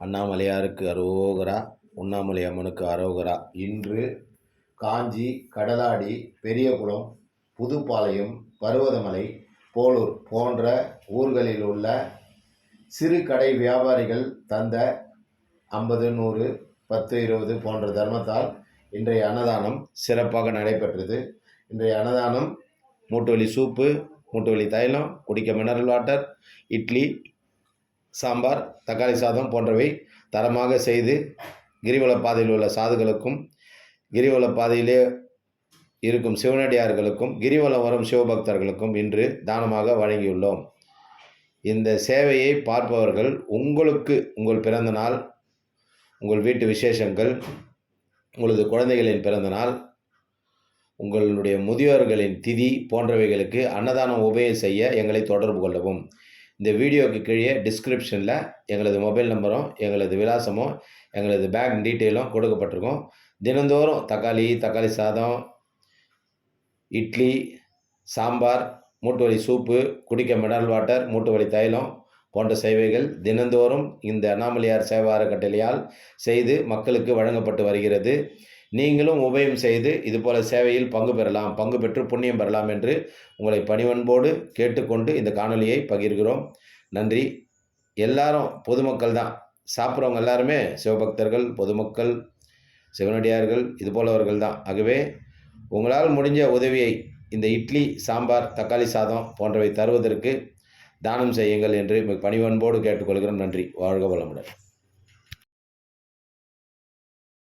அண்ணாமலையாருக்கு அரோகரா உண்ணாமலை அம்மனுக்கு அரோகரா. இன்று காஞ்சி கடலாடி பெரியகுளம் புதுப்பாளையம் பருவதமலை போலூர் போன்ற ஊர்களில் உள்ள சிறு கடை வியாபாரிகள் தந்த ஐம்பது நூறு பத்து இருபது போன்ற தர்மத்தால் இன்றைய அன்னதானம் சிறப்பாக நடைபெற்றது. இன்றைய அன்னதானம் மூட்டுவலி சூப்பு மூட்டுவலி தைலம் குடிக்க மினரல் வாட்டர் இட்லி சாம்பார் தக்காளி சாதம் போன்றவை தரமாக செய்து கிரிவல பாதையில் உள்ள சாதுகளுக்கும் கிரிவல பாதையிலே இருக்கும் சிவனடியார்களுக்கும் கிரிவலம் வரும் சிவபக்தர்களுக்கும் இன்று தானமாக வழங்கியுள்ளோம். இந்த சேவையை பார்ப்பவர்கள் உங்களுக்கு உங்கள் பிறந்த நாள் உங்கள் வீட்டு விசேஷங்கள் உங்களது குழந்தைகளின் பிறந்த நாள் உங்களுடைய முதியோர்களின் திதி போன்றவைகளுக்கு அன்னதானம் உபயோகம் செய்ய எங்களை தொடர்பு கொள்ளவும். இந்த வீடியோக்கு கீழே டிஸ்கிரிப்ஷனில் எங்களது மொபைல் நம்பரும் எங்களது விலாசமும் எங்களது பேங்க் டீட்டெயிலும் கொடுக்கப்பட்டிருக்கும். தினந்தோறும் தக்காளி தக்காளி சாதம் இட்லி சாம்பார் மூட்டு வலி சூப்பு குடிக்க மினரல் வாட்டர் மூட்டு வலி தைலம் போன்ற சேவைகள் தினந்தோறும் இந்த அண்ணாமலையார் சேவா அறக்கட்டளையால் செய்து மக்களுக்கு வழங்கப்பட்டு வருகிறது. நீங்களும் உபயம் செய்து இதுபோல சேவையில் பங்கு பெறலாம் பங்கு பெற்று புண்ணியம் பெறலாம் என்று உங்களை பணிவன்போடு கேட்டுக்கொண்டு இந்த காணொலியை பகிர்கிறோம். நன்றி. எல்லாரும் பொதுமக்கள் தான். சாப்பிட்றவங்க எல்லாருமே சிவபக்தர்கள் பொதுமக்கள் சிவனடியார்கள் இது போலவர்கள் தான். ஆகவே உங்களால் முடிஞ்ச உதவியை இந்த இட்லி சாம்பார் தக்காளி சாதம் போன்றவை தருவதற்கு தானம் செய்யுங்கள் என்று மிக பணிவன்போடு கேட்டுக்கொள்கிறோம். நன்றி. வாழ்க வளமுடன்.